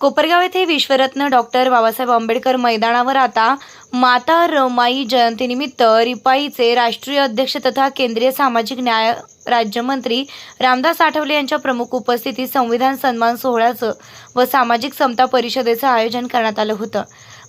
कोपरगाव येथे विश्वरत्न डॉक्टर बाबासाहेब आंबेडकर मैदानावर आता माता रमाई जयंतीनिमित्त रिपाईचे राष्ट्रीय अध्यक्ष तथा केंद्रीय सामाजिक न्याय राज्यमंत्री रामदास आठवले यांच्या प्रमुख उपस्थितीत संविधान सन्मान सोहळ्याचं व सामाजिक समता परिषदेचं आयोजन करण्यात आलं होतं.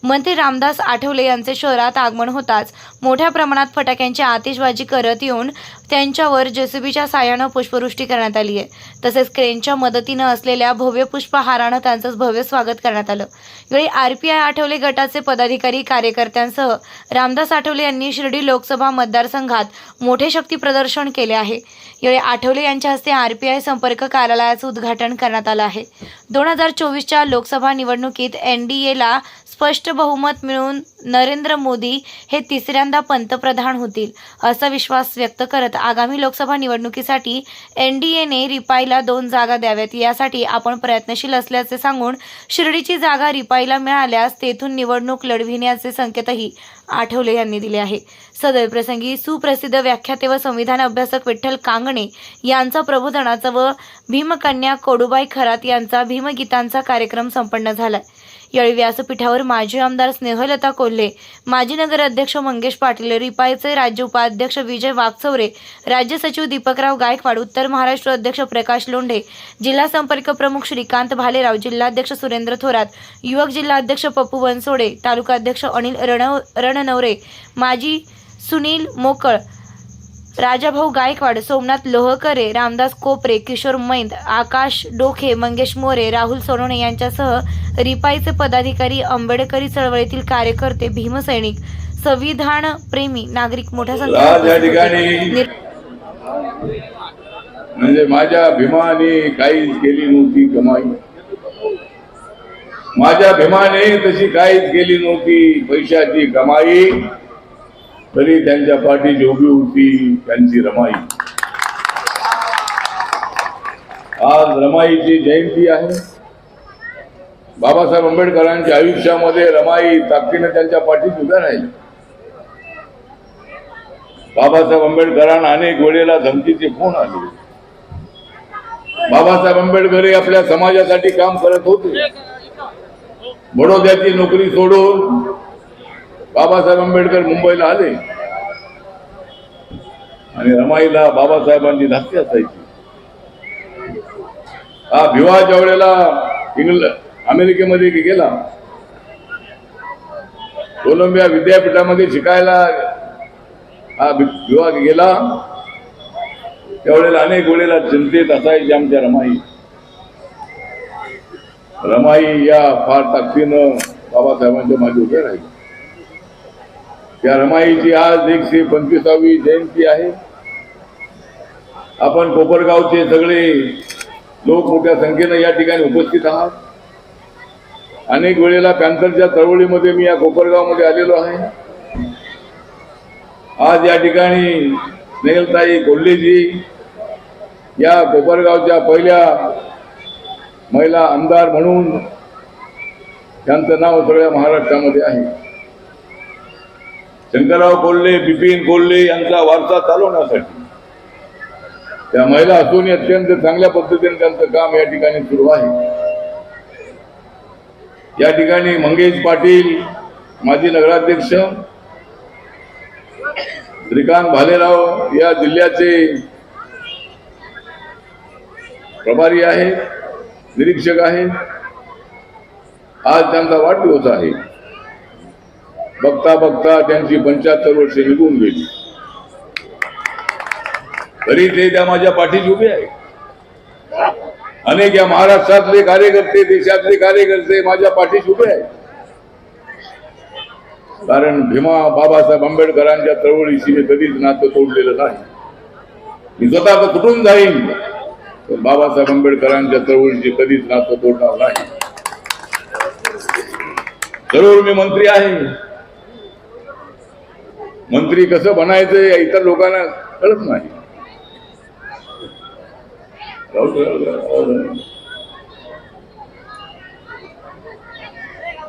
मंत्री रामदास आठवले यांचे शहरात आगमन होताच मोठ्या प्रमाणात फटाक्यांची आतिषबाजी करत येऊन त्यांच्यावर जेसीबीच्या साह्यानं पुष्पवृष्टी करण्यात आली आहे. तसेच क्रेनच्या मदतीनं असलेल्या भव्य पुष्पहारानं त्यांचं भव्य स्वागत करण्यात आलं. यावेळी आरपीआय आठवले गटाचे पदाधिकारी कार्यकर्त्यांसह रामदास आठवले यांनी शिर्डी लोकसभा मतदारसंघात मोठे शक्ती प्रदर्शन केले आहे. यावेळी आठवले यांच्या हस्ते आरपीआय संपर्क कार्यालयाचं उद्घाटन करण्यात आलं आहे. दोन हजार चोवीसच्या लोकसभा निवडणुकीत एन डी एला स्पष्ट बहुमत मिळून नरेंद्र मोदी हे तिसऱ्यांदा पंतप्रधान होतील असा विश्वास व्यक्त करत आगामी लोकसभा निवडणुकीसाठी एन डी एने रिपाईला दोन जागा द्याव्यात. यासाठी आपण प्रयत्नशील असल्याचे सांगून शिर्डीची जागा रिपाईला मिळाल्यास तेथून निवडणूक लढविण्याचे संकेतही आठवले यांनी दिले आहे. सदर प्रसंगी सुप्रसिद्ध व्याख्याते व संविधान अभ्यासक विठ्ठल कांगणे यांचा प्रबोधनाचा व भीमकन्या कोडूबाई खरात यांचा भीमगीतांचा कार्यक्रम संपन्न झाला यावेळी व्यासपीठावर माजी आमदार स्नेहलता कोल्हे माजी नगर अध्यक्ष मंगेश पाटील रिपाईचे राज्य उपाध्यक्ष विजय वाघचौरे राज्य सचिव दीपकराव गायकवाड उत्तर महाराष्ट्र अध्यक्ष प्रकाश लोंढे जिल्हा संपर्क प्रमुख श्रीकांत भालेराव जिल्हाध्यक्ष सुरेंद्र थोरात युवक जिल्हाध्यक्ष पप्पू बनसोडे तालुका अध्यक्ष अनिल रण रणनवरे माजी सुनील मोकळ राजाभाऊ गायकवाड सोमनाथ लोहकरे रामदास कोपरे किशोर मैंद आकाश डोखे मंगेश मोरे राहुल सोनवणे यांच्यासह रिपाईचे पदाधिकारी आंबेडकरी चळवळीतील कार्यकर्ते भीमसैनिक संविधान प्रेमी नागरिक मोठ्या संख्येने म्हणजे माझ्या भीमाने काहीच केली नव्हती कमाई. माझ्या भीमाने तशी काहीच केली नव्हती पैशाची कमाई. तरी त्यांच्या पाठी जोगी होती त्यांची रमाई. आज रमाईची जयंती आहे. बाबासाहेब आंबेडकरांच्या आयुष्यामध्ये रमाई ताकदीने त्यांच्या पाठीत उभ्या राहील. बाबासाहेब आंबेडकरांना अनेक वेळेला धमकीचे फोन आले. बाबासाहेब आंबेडकर हे आपल्या समाजासाठी काम करत होते. बडोद्याची नोकरी सोडून बाबासाहेब आंबेडकर मुंबईला आले. आणि रमाईला बाबासाहेबांची धास्ती असायची. हा भिवा ज्या वेळेला इंग्लंड अमेरिकेमध्ये गेला कोलंबिया विद्यापीठामध्ये शिकायला हा विवाह गेला त्यावेळेला अनेक वेळेला चिंतेत असायची आमच्या रमाई. रमाई या फार ताकदीनं बाबासाहेबांच्या मागे उभे राहिले. त्या रमाईची आज एकशे पंचवीसावी जयंती आहे. आपण कोपरगावचे सगळे लोक मोठ्या संख्येनं या ठिकाणी उपस्थित आहात. अनेक वेळेला पॅन्थरच्या चळवळीमध्ये मी या कोपरगावमध्ये आलेलो आहे. आज या ठिकाणी स्नेहलताई कोल्हेजी या कोपरगावच्या पहिल्या महिला आमदार म्हणून त्यांचं नाव सगळ्या महाराष्ट्रामध्ये आहे. शंकरराव कोल्हे बिपिन कोल्हे यांचा वारसा चालवण्यासाठी. त्या महिला असून अत्यंत चांगल्या पद्धतीने त्यांचं काम या ठिकाणी सुरू आहे. या ठिकाणी मंगेश पाटील माजी नगराध्यक्ष श्रीकांत भालेराव या जिल्ह्याचे प्रभारी आहेत निरीक्षक आहेत. आज त्यांचा वाढदिवस आहे. बघता बघता त्यांची पंच्याहत्तर वर्षे निघून गेली. तरी ते त्या माझ्या पाठीशी उभे आहे. अनेक या महाराष्ट्रातले कार्यकर्ते देशातले कार्यकर्ते माझ्या पाठीशी उभे आहेत. कारण भीमा बाबासाहेब आंबेडकरांच्या चळवळीशी मी कधीच नातं तोडलेलं नाही. मी स्वतः कुठून जाईन? तर बाबासाहेब आंबेडकरांच्या चळवळीशी कधीच नातं तोडणार नाही. जरूर मी मंत्री आहे. मंत्री कसं बनायचं या इतर लोकांना कळत नाही.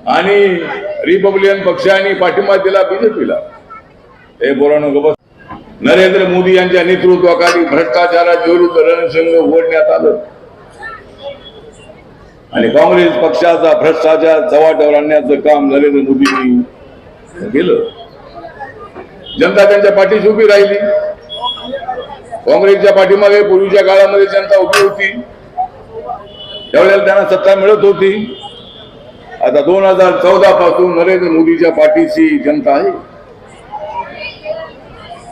आणि रिपब्लिकन पक्षाने पाठिंबा दिला बीजेपीला. हे नको बस. नरेंद्र मोदी यांच्या नेतृत्वाखाली भ्रष्टाचारात विरुद्ध रणसंघ उघडण्यात आलं. आणि काँग्रेस पक्षाचा भ्रष्टाचार चव्हाट्यावर आणण्याचं काम नरेंद्र मोदींनी केलं. जनता त्यांच्या पाठीशी उभी राहिली. काँग्रेसच्या पाठीमागे पूर्वीच्या काळामध्ये जनता उभी होती. त्यावेळेला त्यांना सत्ता मिळत होती आता दोन हजार चौदा पासून नरेंद्र मोदीच्या पाठीशी जनता आहे.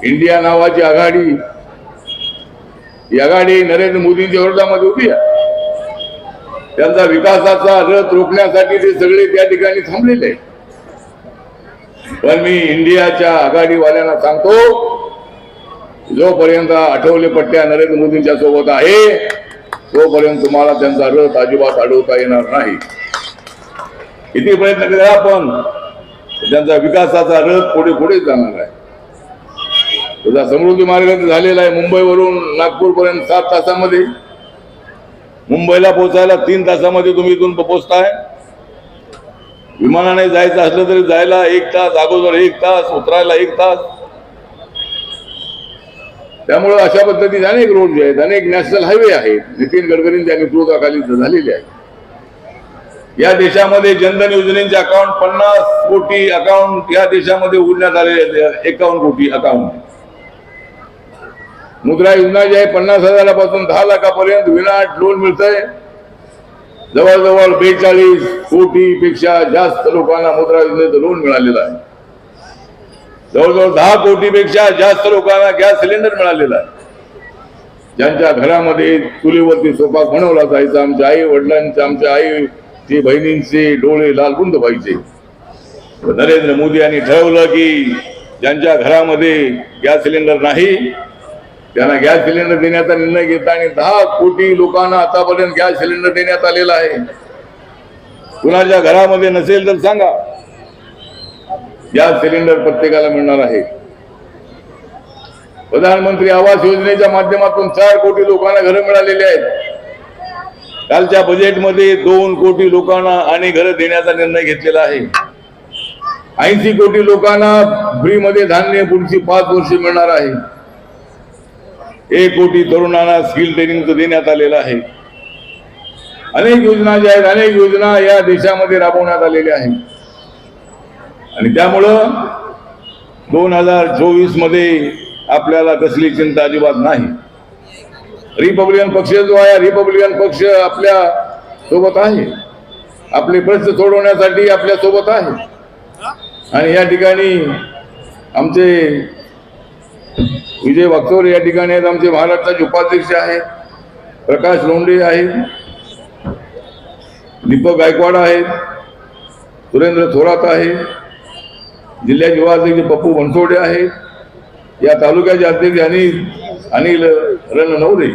इंडिया नावाची आघाडी ही आघाडी नरेंद्र मोदींच्या विरोधामध्ये उभी आहे. त्यांचा विकासाचा रथ रोखण्यासाठी ते सगळे त्या ठिकाणी थांबलेले आहेत. पण मी इंडियाच्या आघाडीवाल्यांना सांगतो जोपर्यंत आठवले पट्ट्या नरेंद्र मोदींच्या सोबत आहे तोपर्यंत तुम्हाला त्यांचा रथ अजिबात अडवता येणार नाही. किती प्रयत्न केला आपण त्यांचा विकासाचा रथ पुढे पुढे जाणार आहे. तुझा समृद्धी मार्ग झालेला आहे मुंबईवरून नागपूरपर्यंत सात तासामध्ये. मुंबईला पोहोचायला तीन तासामध्ये तुम्ही इथून पोहोचताय. विमानाने जायचं असलं तरी जायला एक तास अगोदर एक तास उतरायला एक तास. त्यामुळं अशा पद्धतीने अनेक रोड जे आहेत अनेक नॅशनल हायवे आहेत. नितीन गडकरींच्या नेतृत्वाखाली झालेले आहेत. या देशामध्ये जनधन योजनेचे अकाउंट पन्नास कोटी अकाउंट या देशामध्ये उघडण्यात आलेले आहेत. एकावन्न कोटी अकाउंट मुद्रा योजना जी आहे पन्नास हजारापासून दहा लाखापर्यंत विनाट लोन मिळतंय. जवळजवळ बेचाळीस कोटी पेक्षा जास्त लोकांना मुद्रा योजनेचं लोन मिळालेलं आहे. जवळजवळ दहा कोटीपेक्षा जास्त लोकांना गॅस सिलेंडर मिळालेला आहे. ज्यांच्या घरामध्ये चुलीवरती स्वयंपाक बनवला जायचा आमच्या आई वडिलांचे आमच्या आई ते बहिणींचे डोळे लाल लालबुंद व्हायचे. नरेंद्र मोदी यांनी ठरवलं की ज्यांच्या घरामध्ये गॅस सिलेंडर नाही त्यांना गॅस सिलेंडर देण्याचा निर्णय घेतला आणि दहा कोटी लोकांना आतापर्यंत गॅस सिलेंडर देण्यात आलेला आहे. कुणाच्या घरामध्ये नसेल तर सांगा. गॅस सिलेंडर प्रत्येकाला मिळणार आहे. प्रधानमंत्री आवास योजनेच्या माध्यमातून चार कोटी लोकांना घरं मिळालेली आहेत. कालच्या बजेटमध्ये दोन कोटी लोकांना आणि घरं देण्याचा निर्णय घेतलेला आहे. ऐंशी कोटी लोकांना फ्रीमध्ये धान्य पुढची पाच वर्ष मिळणार आहे. एक कोटी तरुणांना स्किल ट्रेनिंगचं देण्यात आलेलं आहे. अनेक योजना ज्या आहेत अनेक योजना या देशामध्ये राबवण्यात आलेल्या आहेत. आणि त्यामुळं दोन हजार चोवीसमध्ये आपल्याला कसली चिंता अजिबात नाही. रिपब्लिकन पक्ष जो आहे रिपब्लिकन पक्ष आपल्यासोबत आहे. आपले प्रश्न सोडवण्यासाठी आपल्यासोबत आहे. आणि या ठिकाणी आमचे विजय वागचौरे या ठिकाणी आहेत. आमचे महाराष्ट्राचे उपाध्यक्ष आहेत प्रकाश लोंढे आहेत दीपक गायकवाड आहेत सुरेंद्र थोरात आहे. जिल्ह्याचे युवाध्यक्ष पप्पू बनसोडे आहेत या तालुक्याचे अध्यक्ष अनिल अनिल रणनवरे.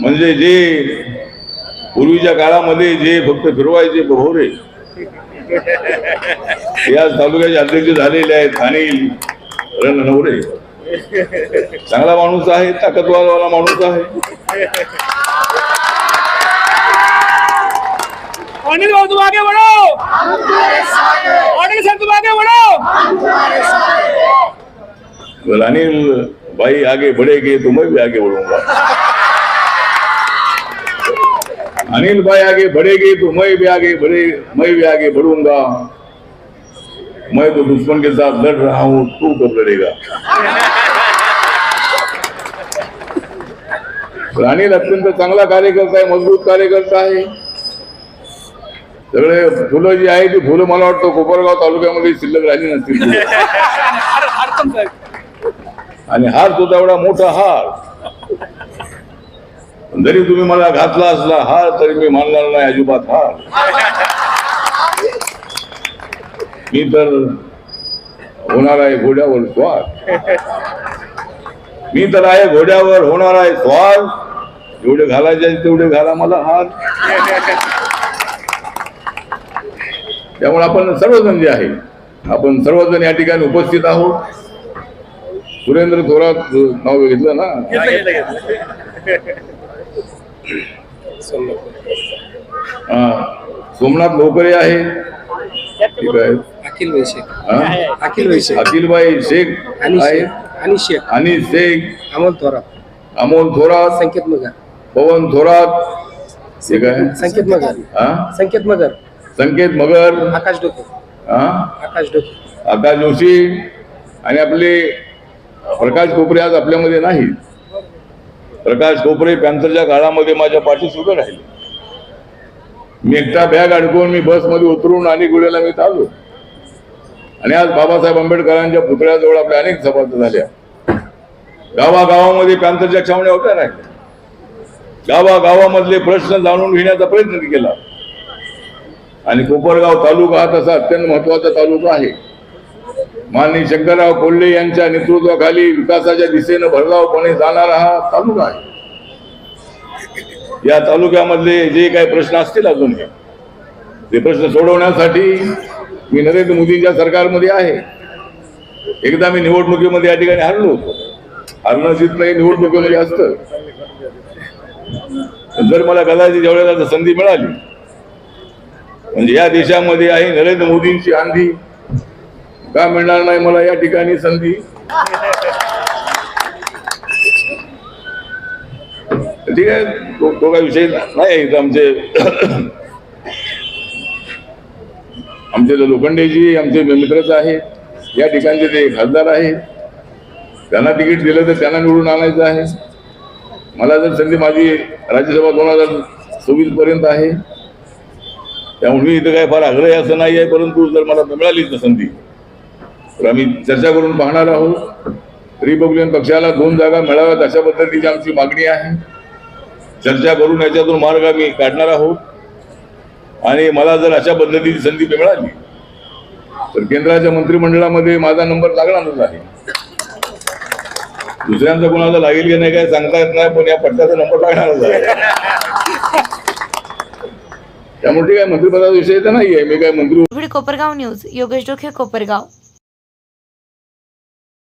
म्हणजे जे पूर्वीच्या काळामध्ये जे फक्त फिरवायचे भोवरे या तालुक्याचे अध्यक्ष झालेले आहेत. अनिल रणनवरे चांगला माणूस आहे ताकदवारवाला माणूस आहे. अनिल भाऊ तुम आगे बढ़ो अनिल सर तुम आगे बढ़ो अनिल भाई आगे बढ़ेंगे तो मैं भी आगे बढ़ूंगा. अनिल भाई आगे बढ़ेंगे तो मैं भी आगे बढ़े मैं भी आगे बढ़ूंगा. मैं तो दुश्मन के साथ लड़ रहा हूं तू कब लड़ेगा? राणील अत्यंत चांगला कार्यकर्ता आहे मजबूत कार्यकर्ता आहे सगळे फुलं जी आहे ती फुलं मला वाटतं कोपरगाव तालुक्यामध्ये शिल्लक राहिली नसतील आणि हार तो एवढा मोठा हार. जरी तुम्ही मला घातला असला हार तरी मी मानणार नाही अजिबात हार. मी तर होणार आहे घोड्यावर स्वार मी तर आहे घोड्यावर होणार आहे स्वार जेवढे घालायचे तेवढे घाला मला हार त्यामुळे आपण सर्वजण जे आहे आपण सर्वजण या ठिकाणी उपस्थित आहोत. सुरेंद्र थोरात नाव घेतलं ना. सोमनाथ लोकरे आहे. ठीक आहे. अखिल वैशे हा? अखिल वैशे अखिलबाई शेख आणि आहे. शेख. आणि शेख. अनिल शेख. अमोल थोरात. अमोल थोरात. संकेत मगर. पवन थोरात. ते काय संकेत मगर. हा? संकेत मगर. संकेत मगर. आकाश डोके. हा? आकाश डोके. आकाश जोशी. आणि आपले प्रकाश कोपरे आज आपल्यामध्ये नाही. प्रकाश कोपरे पॅन्थरच्या काळामध्ये माझ्या पाठीस उभे राहिले. मी एकटा बॅग अडकून मी बसमध्ये उतरून अनेक वेळेला मी चाललो. आणि आज बाबासाहेब आंबेडकरांच्या पुतळ्याजवळ आपल्या अनेक सभा झाल्या. गावागावामध्ये पॅन्थरच्या छावण्या होत्या नाही गावागावामधले प्रश्न जाणून घेण्याचा प्रयत्न केला. आणि कोपरगाव तालुका हा तसा अत्यंत महत्त्वाचा तालुका आहे. माननीय शंकरराव कोल्हे यांच्या नेतृत्वाखाली विकासाच्या दिशेनं भरगावपणे जाणारा हा तालुका आहे. या तालुक्यामधले जे काही प्रश्न असतील अजून ते प्रश्न सोडवण्यासाठी मी नरेंद्र मोदींच्या सरकारमध्ये आहे. एकदा मी निवडणुकीमध्ये या ठिकाणी हरलो होतो. हरणं जिथलं हे निवडणुकीमध्ये असतं जर मला कदाचित जेवढ्या संधी मिळाली म्हणजे या देशामध्ये आहे नरेंद्र मोदींची आंधी का मिळणार नाही मला या ठिकाणी संधी? ठीक आहे. तो तो काही विषय नाही आहे इथं आमचे आमचे जे लोखंडेजी आमचे मित्रच आहेत या ठिकाणचे ते खासदार आहेत. त्यांना तिकीट दिलं तर त्यांना निवडून आणायचं आहे. मला जर संधी माझी राज्यसभा दोन हजार सव्वीस पर्यंत आहे. त्यामुळे मी इथं काय फार आग्रही असं नाही आहे परंतु जर मला मिळालीच ना संधी. तर आम्ही चर्चा करून पाहणार आहोत. रिपब्लिकन पक्षाला दोन जागा मिळाव्यात अशा पद्धतीची आमची मागणी आहे. चर्चा करून याच्यातून मार्ग आम्ही काढणार आहोत. आणि मला जर अशा पद्धतीची संधी मिळाली तर केंद्राच्या मंत्रिमंडळामध्ये माझा नंबर लागणारच आहे. दुसऱ्यांचा कोणाला लागेल की नाही काय सांगता येत नाही पण या पट्ट्याचा नंबर लागणारच आहे. त्यामुळे काय मंत्रिपदाचा विषय तर नाही आहे मी काय मंत्री कोपरगाव न्यूज योगेश डोके कोपरगाव.